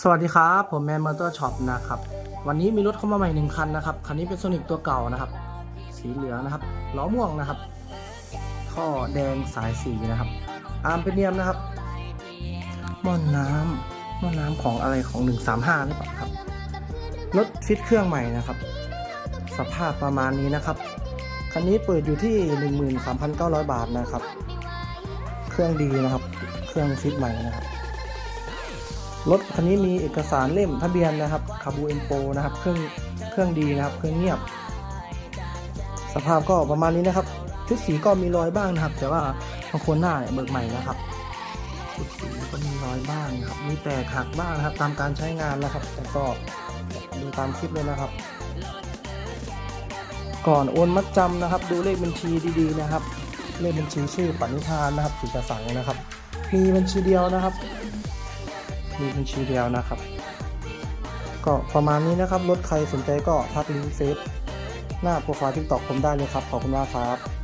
สวัสดีครับ ผมแมนมอเตอร์ช็อปนะครับ วันนี้มีรถเข้ามาใหม่หนึ่งคันนะครับ คันนี้เป็นโซนิกตัวเก่านะครับ สีเหลืองนะครับ ล้อม่วงนะครับ ท่อแดงสายสีนะครับ อาร์มเป็นเนียมนะครับหม้อนน้ำหม้อนน้ำของอะไรของ 135หรือเปล่าครับ รถฟิตเครื่องใหม่นะครับ สภาพประมาณนี้นะครับ คันนี้เปิดอยู่ที่ 13,900 บาทนะครับ เครื่องดีนะครับ เครื่องฟิตใหม่นะครับ รถคันนี้มีเอกสารเล่มทะเบียนนะครับคาบูเอ็มโปนะครับ เครื่องเครื่องดีนะครับ เครื่องเงียบ สภาพก็ประมาณนี้นะครับ ชุดสีก็มีรอยบ้างนะครับ แต่ว่าบางคนหน้าเนี่ยเบิกใหม่นะครับชุดสีก็มีรอยบ้างนะครับ มีแตกหักบ้างนะครับ ตามการใช้งานนะครับ แต่ก็ดูตามคลิปเลยนะครับ ก่อนโอนมัดจำนะครับ ดูเลขบัญชีดีๆนะครับ เลขบัญชีชื่อปณิธานนะครับสิกสังนะครับ มีบัญชีเดียวนะครับ มีบัญชีเดียวนะครับ ก็ประมาณนี้นะครับรถใครสนใจก็ทักลิงก์เฟซหน้าโปรไฟล์ทิกตอกผมได้เลยครับ ขอบคุณมากครับ